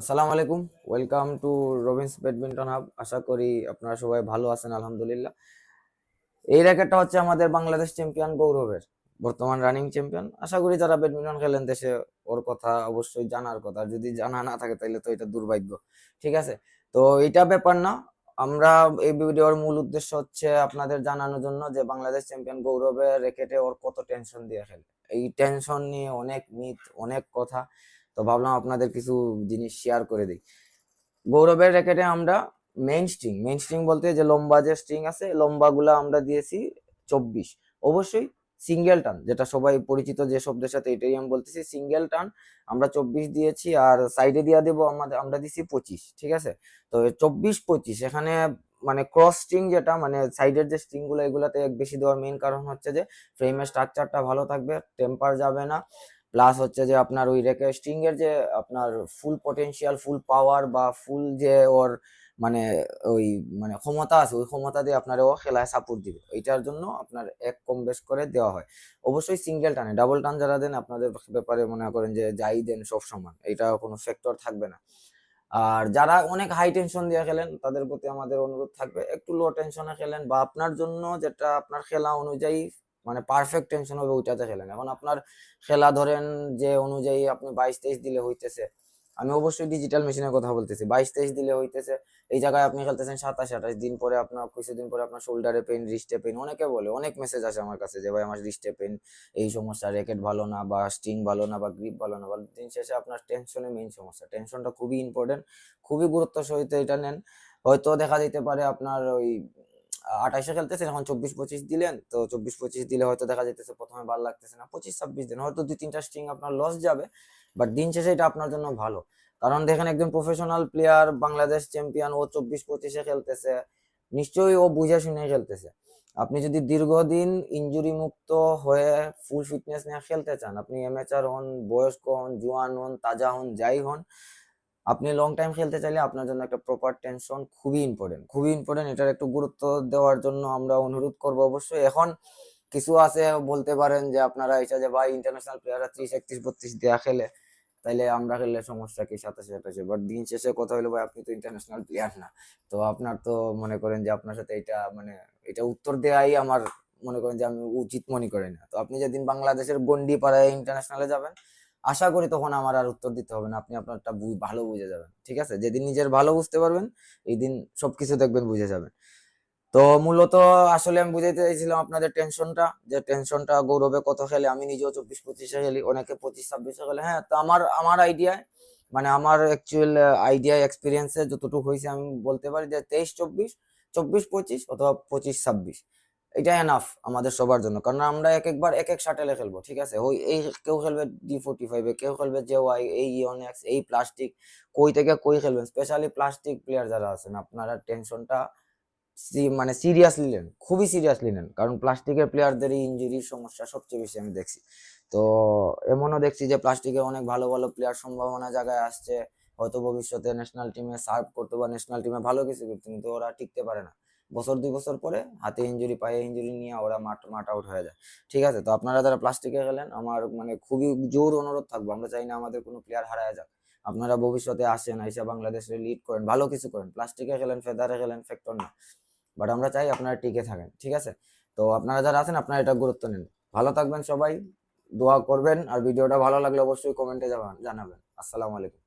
আসসালামু আলাইকুম। Welcome to Robin's badminton hub আশা করি আপনারা সবাই ভালো আছেন, আলহামদুলিল্লাহ। এই র্যাকেটটা হচ্ছে আমাদের বাংলাদেশ চ্যাম্পিয়ন গৌরবের, বর্তমান রানিং চ্যাম্পিয়ন আশা করি যারা ব্যাডমিন্টন খেলেন, দেশে ওর কথা অবশ্যই জানার কথা। যদি জানা না থাকে, তাহলে তো এটা দুর্ভাগ্য। ঠিক আছে? তো এটা ব্যাপার না। আমরা এই ভিডিওর মূল উদ্দেশ্য হচ্ছে আপনাদের জানানোর জন্য যে বাংলাদেশ চ্যাম্পিয়ন গৌরবের র্যাকেটে ওর কত টেনশন দিয়ে খেলে। এই টেনশন নিয়ে অনেক মিথ অনেক কথা। তো ভাবলাম আপনাদের কিছু জিনিস শেয়ার করে দিই। গৌরবের র্যাকেটে আমরা মেইন স্ট্রিং মেইন স্ট্রিং বলতে যে লম্বা যে স্ট্রিং আছে, লম্বাগুলো আমরা দিয়েছি চব্বিশ। অবশ্যই সিঙ্গেল টান যেটা সবাই পরিচিত যে শব্দের সাথে এটাই আমি বলতেছি সিঙ্গেল টান আমরা চব্বিশ দিয়েছি আর সাইডে দিয়ে দেবো আমাদের, আমরা দিছি পঁচিশ, ঠিক আছে? তো চব্বিশ, পঁচিশ, এখানে মানে ক্রস স্ট্রিং যেটা মানে সাইডের যে স্ট্রিংগুলো, এগুলাতে বেশি দেওয়ার মেইন কারণ হচ্ছে যে ফ্রেমের স্ট্রাকচারটা ভালো থাকবে টেম্পার যাবে না। প্লাস হচ্ছে যে আপনার ওই রেকে এর যে আপনার ফুল পটেনশিয়াল ফুল পাওয়ার বা ফুল যে ওর মানে ওই মানে ক্ষমতা আছে, ওই ক্ষমতা দিয়ে আপনার ও খেলায় সাপোর্ট দিবে। এইটার জন্য আপনার এক কম বেশ করে দেওয়া হয়। অবশ্যই সিঙ্গেল টানে ডাবল টান যারা দেন আপনাদের ব্যাপারে মনে করেন যে যাই দেন সব সমান, এটা কোনো ফ্যাক্টর থাকবে না। আর যারা অনেক হাই টেনশন দিয়ে খেলেন, তাদের প্রতি আমাদের অনুরোধ থাকবে, একটু লো টেনশনে খেলেন বা আপনার জন্য যেটা আপনার খেলা অনুযায়ী মানে পারফেক্ট টেনশন হবে ওইটাতে খেলেন। এখন আপনার খেলা ধরেন যে অনুযায়ী আপনি বাইশ তেইশ দিলে হইতেছে, আমি অবশ্যই ডিজিটাল মেশিনের কথা বলতেছি, বাইশ তেইশ দিলে হইতেছে, এই জায়গায় আপনি খেলতেছেন সাতাশ, আঠাশ, দিন পরে আপনার কিছুদিন পরে আপনার শোল্ডারে পেন রিস্টে পেন অনেকে বলে, অনেক মেসেজ আসে আমার কাছে যে, ভাই, আমার রিস্টে পেন এই সমস্যা র্যাকেট ভালো না বা স্টিং ভালো না বা গ্রিপ ভালো না। বা দিন শেষে আপনার টেনশনে মেইন সমস্যা। টেনশনটা খুবই ইম্পর্টেন্ট খুবই গুরুত্ব সহিত এটা নেন। হয়তো দেখা যেতে পারে আপনার ওই আঠাইশে খেলতেছেন, এখন চব্বিশ পঁচিশ দিলেন, তো চব্বিশ পঁচিশ দিলে হয়তো দেখা যেতেছে প্রথমে ভালো লাগতেছে না, পঁচিশ ছাব্বিশ দিন, হয়তো দুই তিনটা স্ট্রিং আপনার লস যাবে বাট দিন শেষে এটা আপনার জন্য ভালো। কারণ দেখেন একজন প্রফেশনাল প্লেয়ার বাংলাদেশ চ্যাম্পিয়ন ও চব্বিশ পঁচিশে খেলতেছে, নিশ্চয়ই ও বুঝে শুনে খেলতেছে। আপনি যদি দীর্ঘদিন ইঞ্জুরি মুক্ত হয়ে ফুল ফিটনেস নিয়ে খেলতে চান, আপনি এমেচার হন, বয়স্ক হন, জুয়ান হন, তাজা হন, যাই হন আপনি লং টাইম খেলতে চাইলে আপনার জন্য একটা প্রপার টেনশন খুবই ইম্পর্টেন্ট খুবই ইম্পর্টেন্ট এটার একটু গুরুত্ব দেওয়ার জন্য আমরা অনুরোধ করব অবশ্যই। এখন কিছু আছে বলতে পারেন যে আপনারা এটা যে ভাই ইন্টারন্যাশনাল প্লেয়াররা ত্রিশ, একত্রিশ, বত্রিশ দেওয়া খেলে, তাইলে আমরা খেললে সমস্যা কি? সাতাশে, আঠাশে। বাট দিন শেষে কথা হলো ভাই, আপনি তো ইন্টারন্যাশনাল প্লেয়ার না। তো আপনার তো মনে করেন যে আপনার সাথে এটা মানে এটা উত্তর দেওয়াই আমার মনে করেন যে আমি উচিত মনে করি না। তো আপনি যেদিন বাংলাদেশের গন্ডি পাড়ায় ইন্টারন্যাশনালে যাবেন আশা করি তখন আমার আর উত্তর দিতে হবে না। আপনি আপনারটা ভালো বুঝে যাবেন, ঠিক আছে? যেদিন নিজের ভালো বুঝতে পারবেন, এই দিন সব কিছু দেখবেন, বুঝে যাবেন। তো মূলত আসলে আমি বুঝাইতে চাইছিলাম আপনাদের টেনশনটা, যে টেনশনটা গৌরবে কত খেলে? আমি নিজেও চব্বিশ পঁচিশে খেলি, অনেকে পঁচিশ, ছাব্বিশে খেলে। হ্যাঁ তো আমার আমার আইডিয়ায় মানে আমার অ্যাকচুয়াল আইডিয়া এক্সপিরিয়েন্সে যতটুকু হয়েছে, আমি বলতে পারি যে তেইশ, চব্বিশ চব্বিশ, পঁচিশ অথবা পঁচিশ, ছাব্বিশ। এটা এনাফ আমাদের সবার জন্য। কারণ আমরা এক একবার এক এক শাটেলে খেলব, ঠিক আছে? ওই, এই কেউ খেলবে ডি ফোর্টি ফাইভে কেউ খেলবে যে ওয়াই এই ইওনেক্স এই প্লাস্টিক কই থেকে কই খেলবেন? স্পেশালি প্লাস্টিক প্লেয়ার যারা আছেন, আপনারা টেনশনটা মানে সিরিয়াসলি নেন, খুবই সিরিয়াসলি নেন। কারণ প্লাস্টিকের প্লেয়ারদের ইঞ্জুরির সমস্যা সবচেয়ে বেশি আমি দেখছি। তো এমনও দেখছি যে প্লাস্টিকের অনেক ভালো ভালো প্লেয়ার সম্ভাবনা জায়গায় আসছে। হয়তো ভবিষ্যতে ন্যাশনাল টিমে সার্ভ করতে বা ন্যাশনাল টিমে ভালো কিছু করতে, কিন্তু ওরা টিকতে পারে না। বছর, দুই বছর পরে হাতে ইঞ্জুরি পায়ে ইঞ্জুরি নিয়ে ওরা মাঠ মাঠ আউট হয়ে যায়। ঠিক আছে? তো আপনারা যারা প্লাস্টিকে খেলেন, আমার মানে খুবই জোর অনুরোধ থাকব। আমরা চাই না আমাদের কোনো প্লেয়ার হারায় যাক। আপনারা ভবিষ্যতে আসেন আইসা বাংলাদেশে লিড করেন, ভালো কিছু করেন। প্লাস্টিকে খেলেন ফেদারে খেলেন ফ্যাক্টর না। বাট আমরা চাই আপনারা টিকে থাকেন, ঠিক আছে? তো আপনারা যারা আছেন, আপনারা এটা গুরুত্ব নিন। ভালো থাকবেন সবাই, দোয়া করবেন। আর ভিডিওটা ভালো লাগলে অবশ্যই কমেন্টে জানাবেন। আসসালামু আলাইকুম।